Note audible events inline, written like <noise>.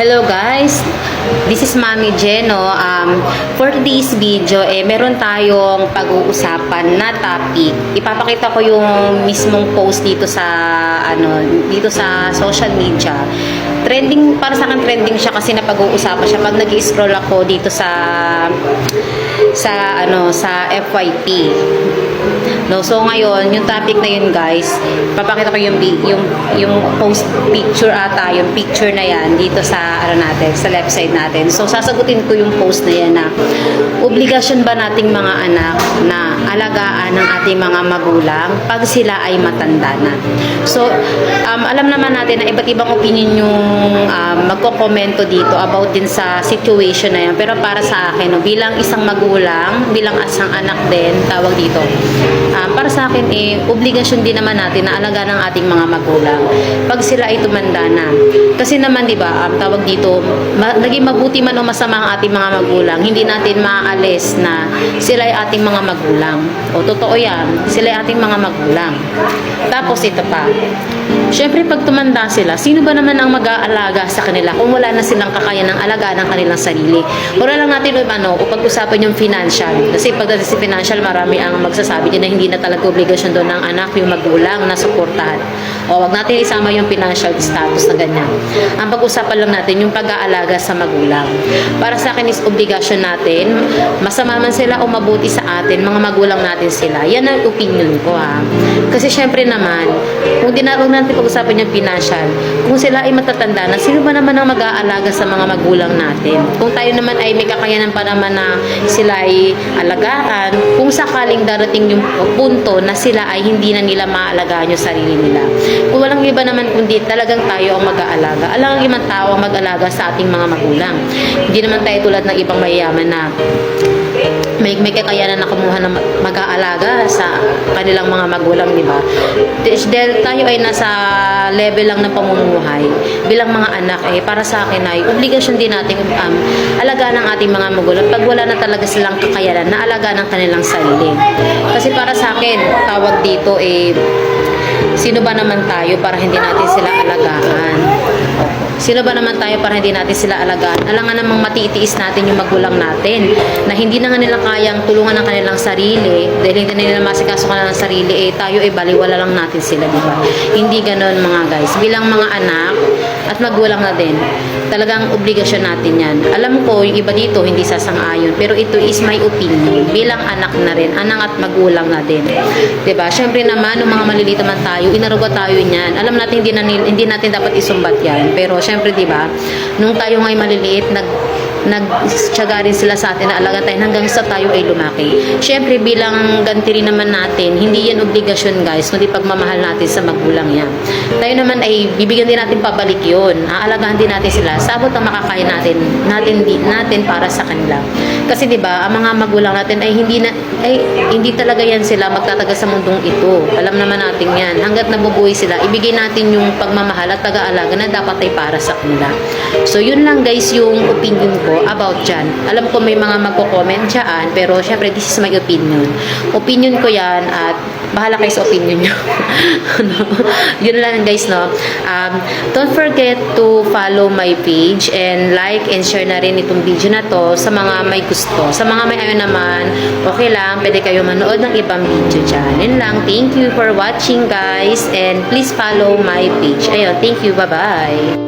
Hello guys, this is Mami Jeno. Um, for this video, eh, meron tayong pag-uusapan na topic. Ipapakita ko yung mismong post dito sa ano, dito sa social media. Trending, para sa akin trending siya kasi napag-uusapan siya pag nag-scroll ako dito sa sa ano sa FYP. No, so ngayon, yung topic na yun guys, papakita ko yung yung yung post picture ata, yung picture na yan dito sa ano natin, sa left side natin. So sasagutin ko yung post na yan na obligasyon ba nating mga anak na alagaan ng ating mga magulang pag sila ay matanda na. So um, alam naman natin na iba't ibang opinion yung um, magko-komento dito about din sa situation na yan. Pero para sa akin, no, bilang isang magulang, bilang isang anak din, tawag dito, um, para sa akin, eh, obligasyon din naman natin na alaga ng ating mga magulang pag sila ay tumanda na. Kasi naman, di ba, um, tawag dito, ma- naging mabuti man o masama ang ating mga magulang, hindi natin maaalis na sila ay ating mga magulang. O, totoo yan, sila ay ating mga magulang. Tapos, ito pa, Siyempre, pag tumanda sila, sino ba naman ang mag-aalaga sa kanila kung wala na silang kakayanan ng alagaan ng kanilang sarili? Wala lang natin ano, pag-usapan yung financial. Kasi pagdating sa financial, marami ang magsasabi din na hindi na talaga obligasyon doon ng anak, yung magulang na suportahan. O wag natin isama yung financial status na ganyan. Ang pag-usapan lang natin yung pag-aalaga sa magulang. Para sa akin is obligasyon natin, masama man sila o mabuti sa atin, mga magulang natin sila. Yan ang opinion ko ha. Kasi syempre naman, kung di na, huwag natin pag-usapan yung financial, kung sila ay matatanda na, sino ba naman ang mag-aalaga sa mga magulang natin? Kung tayo naman ay may kakayanan pa naman na sila ay alagaan, kung sakaling darating yung punto na sila ay hindi na nila maalagaan yung sarili nila. Kung walang iba naman kundi talagang tayo ang mag-aalaga. Alang ang ibang tao ang mag-alaga sa ating mga magulang. Hindi naman tayo tulad ng ibang mayayaman na may, may kakayanan na kumuha ng mag-aalaga sa kanilang mga magulang, di ba? Dahil tayo ay nasa level lang ng pamumuhay bilang mga anak, eh, para sa akin ay obligasyon din natin um, alagaan ng ating mga magulang pag wala na talaga silang kakayanan na alagaan ng kanilang sarili. Kasi para sa akin, tawag dito eh, sino ba naman tayo para hindi natin sila alagaan? Sino ba naman tayo para hindi natin sila alagaan? Alam nga namang matitiis natin yung magulang natin na hindi na nga nila kayang tulungan ng kanilang sarili dahil hindi na nila masikaso ka ng sarili eh tayo eh baliwala lang natin sila di ba? Hindi ganon mga guys. Bilang mga anak at magulang na din talagang obligasyon natin yan. Alam ko yung iba dito hindi sasang-ayon pero ito is my opinion bilang anak na rin, anak at magulang na din. 'Di ba? Syempre naman nung mga maliliit man tayo, inaruga tayo niyan. Alam natin hindi na hindi natin dapat isumbat 'yan. Pero syempre 'di ba, nung tayo ngay maliliit nag nagtsaga rin sila sa atin na alaga tayo hanggang sa tayo ay lumaki. Siyempre, bilang ganti rin naman natin, hindi yan obligasyon guys, kundi pagmamahal natin sa magulang yan. Tayo naman ay bibigyan din natin pabalik yun. Aalagaan din natin sila. Sabot ang makakaya natin, natin, natin para sa kanila. Kasi 'di ba, ang mga magulang natin ay hindi na ay hindi talaga yan sila magtatagal sa mundong ito. Alam naman natin 'yan. Hangga't nabubuhay sila, ibigay natin yung pagmamahal at pag-aalaga na dapat ay para sa kanila. So yun lang guys yung opinion ko about dyan. Alam ko may mga magko-comment dyan, pero syempre this is my opinion. Opinion ko yan at bahala kayo sa opinion nyo. <laughs> Ano? yun lang guys, no? Um, don't forget to follow my page and like and share na rin itong video na to sa mga may gusto. Sa mga may ayaw naman, okay lang, pwede kayo manood ng ibang video dyan. Yun lang. Thank you for watching guys and please follow my page. Ayun, thank you. Bye-bye.